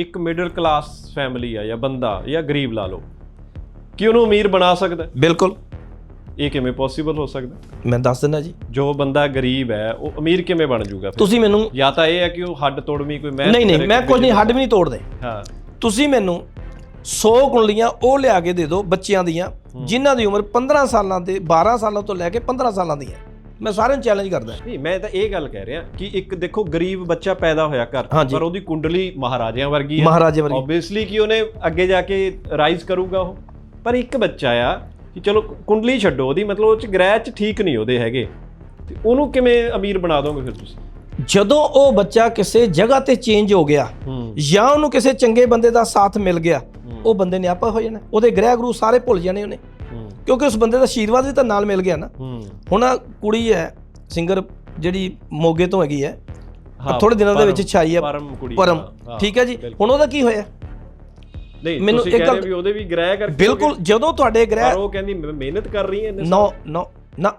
ਇੱਕ middle class family ਆ ਜਾਂ ਬੰਦਾ ਜਾਂ ਗਰੀਬ ਲਾ ਲਓ। ਕਿ ਉਹਨੂੰ ਅਮੀਰ ਬਣਾ ਸਕਦਾ? ਬਿਲਕੁਲ। ਇਹ ਕਿਵੇਂ ਪੋਸੀਬਲ ਹੋ ਸਕਦਾ? ਮੈਂ ਦੱਸ ਦਿੰਦਾ ਜੀ। ਜੋ ਬੰਦਾ ਗਰੀਬ ਹੈ ਉਹ ਅਮੀਰ ਕਿਵੇਂ ਬਣ ਜਾਊਗਾ ਫਿਰ? ਤੁਸੀਂ ਮੈਨੂੰ ਜਾਂ ਤਾਂ ਇਹ ਹੈ ਕਿ ਉਹ ਹੱਡ ਤੋੜਵੀਂ ਕੋਈ ਮਿਹਨਤ ਨਹੀਂ ਨਹੀਂ ਕਰੇ, ਮੈਂ ਕੁਝ ਨਹੀਂ ਹੱਡ ਵੀ ਨਹੀਂ ਤੋੜਦੇ। ਹਾਂ। ਤੁਸੀਂ ਮੈਨੂੰ 100 ਕੁੰਡਲੀਆਂ ਉਹ ਲਿਆ ਕੇ ਦੇ ਦਿਓ ਬੱਚਿਆਂ ਦੀਆਂ ਜਿਨ੍ਹਾਂ ਦੀ ਉਮਰ 15 ਸਾਲਾਂ ਤੇ 12 ਸਾਲਾਂ ਤੋਂ ਲੈ ਕੇ 15 ਸਾਲਾਂ ਦੀ ਹੈ। ਮੈਂ ਸਾਰਿਆਂ ਨੂੰ ਚੈਲੰਜ ਕਰਦਾ। ਨਹੀਂ ਮੈਂ ਤਾਂ ਇਹ ਗੱਲ ਕਹਿ ਰਿਹਾ ਕਿ ਇੱਕ ਦੇਖੋ ਗਰੀਬ ਬੱਚਾ ਪੈਦਾ ਹੋਇਆ ਘਰ ਹਾਂਜੀ। ਪਰ ਉਹਦੀ ਕੁੰਡਲੀ ਮਹਾਰਾਜਿਆਂ ਵਰਗੀ ਹੈ। ਮਹਾਰਾਜੇ ਵਰਗੀ। ਆਬਵੀਅਸਲੀ ਕਿ ਉਹਨੇ ਅੱਗੇ ਜਾ ਕੇ ਰਾਈਜ਼ ਕਰੂਗਾ ਉਹ। ਪਰ ਇੱਕ ਬੱਚਾ ਆ ਕਿ ਚਲੋ ਕੁੰਡਲੀ ਛੱਡੋ ਉਹਦੀ ਮਤਲਬ ਉਹ ਚ ਗ੍ਰਹਿ ਚ ਠੀਕ ਨਹੀਂ ਉਹਦੇ ਹੈਗੇ। ਤੇ ਉਹਨੂੰ ਕਿਵੇਂ ਅਮੀਰ ਬਣਾ ਦੋਗੇ ਫਿਰ ਤੁਸੀਂ? ਜਦੋਂ ਉਹ ਬੱਚਾ ਕਿਸੇ ਜਗ੍ਹਾ ਤੇ ਚੇਂਜ ਹੋ ਗਿਆ ਹੂੰ। ਜਾਂ ਉਹਨੂੰ ਕਿਸੇ ਚੰਗੇ ਬੰਦੇ ਦਾ ਸਾਥ ਮਿਲ ਗਿਆ ਉਹ ਬੰਦੇ ਨੇ ਆਪਾ ਹੋ ਜਾਣਾ। ਉਹਦੇ ਗ੍ਰਹਿ ਗੁਰੂ ਸਾਰੇ ਭੁੱਲ ਜਾਣੇ ਉਹਨੇ। ਕਿਉਂਕਿ ਉਸ ਬੰਦੇ ਦਾ ਆਸ਼ੀਰਵਾਦ ਵੀ ਤਾਂ ਨਾਲ ਮਿਲ ਗਿਆ ਨਾ। ਹੁਣ ਆਹ ਕੁੜੀ ਹੈ ਸਿੰਗਰ ਜਿਹੜੀ ਮੋਗੇ ਤੋਂ ਹੈਗੀ ਹੈ ਹਾਂ, ਥੋੜੇ ਦਿਨਾਂ ਦੇ ਵਿੱਚ ਛਾਈ ਹੈ ਪਰਮ ਕੁੜੀ ਪਰਮ। ਹਾਂ, ਹਾਂ, ਠੀਕ ਹੈ ਜੀ। ਬਿਲਕੁਲ। ਹੁਣ ਉਹਦਾ ਕੀ ਹੋਇਆ? ਨਹੀਂ ਮੈਨੂੰ ਤੁਸੀਂ ਇੱਕ ਕਹਿ ਰਹੇ ਗੱਲ- ਵੀ ਉਹਦੇ ਵੀ ਗ੍ਰਹਿ ਕਰਕੇ ਬਿਲਕੁਲ ਜਦੋਂ ਤੁਹਾਡੇ ਪਰ ਗ੍ਰਹਿ ਉਹ ਕਹਿੰਦੀ ਮੈਂ ਮਿਹਨਤ ਕਰ ਰਹੀ ਹੈ ਇੰਨੇ ਨੋ ਨੋ ਨਾ